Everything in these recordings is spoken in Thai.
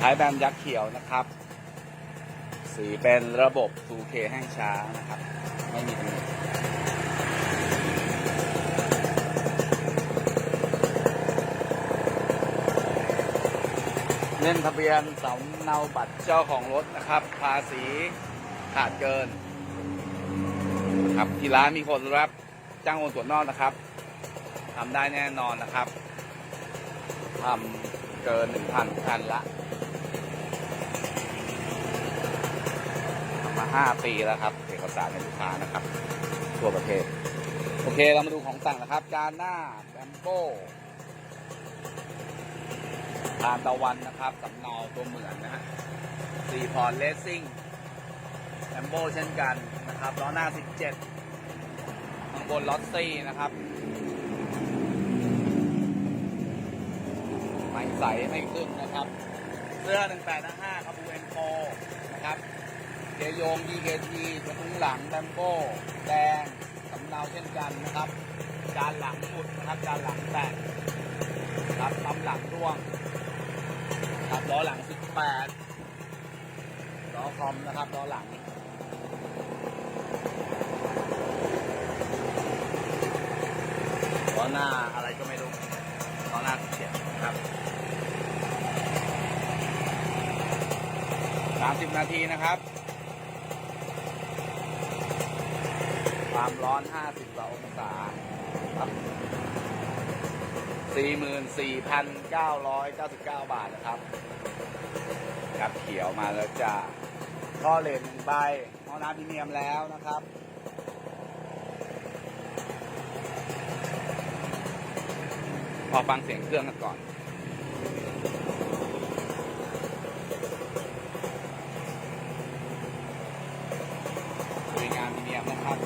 ท้ายแบมยักษ์เขียวนะครับ สีเป็นระบบ 2K แห้งช้านะครับ ไม่มีตำหนิเล่นทะเบียนสำเนาบัตรเจ้าของรถนะครับ ภาษีขาดเกิน ครับที่ร้านมีคนรับจ้างโอนส่วนนอกนะครับทำได้แน่นอนนะครับทำเกินหนึ่งพันคันละ ทำมาห้าปีแล้วครับ เอกสารในลูกค้านะครับ ทั่วประเทศ โอเคเรามาดูของแต่งนะครับ จานหน้าแบมโก้ทานตะวันนะครับสำเนาตัวเหมือนนะฮะสี่พอร์เลสซิ่งแบมโบเช่นกันนะครับล้อหน้า 17 ข้างบนล็อตซี่นะครับ ไม่ใสไม่ขึ้นนะครับ เสื้อ 1855ครับบูเอ็นโนะครับ เจยง DKT กระทุ้งหลังแบมโบ้แดงสำเนาเช่นกันนะครับจานหลังหมุดนะครับจานหลังแตกครับปั๊มหลังร่วงครับล้อหลัง18ล้อคอมนะครับล้อหลังล้อหน้าอะไรก็ไม่รู้ล้อหน้าเฉียนะครับสามสิบนาทีนะครับ ความร้อนห้าสิบกว่าองศาครับสี่หมื่นสี่พันเก้าร้อยเก้าสิบเก้าบาทนะครับ กับเขียวมาแล้วจ้าท่อเลนหนึ่งใบห้องน้ำพรีเมียมแล้วนะครับพอฟังเสียงเครื่องกันก่อนสวยงามทีเดียวนะครับ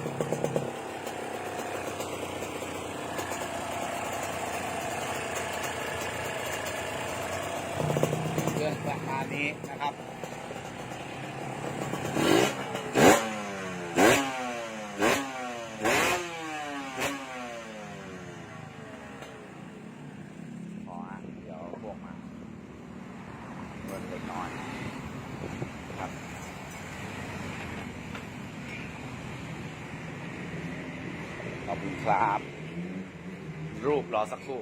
เครื่องประมาณนี้นะครับ ขออะเดี๋ยวพวกมาเงินเล็ก น้อยครับขอบคุณครับ รูปรอสักครู่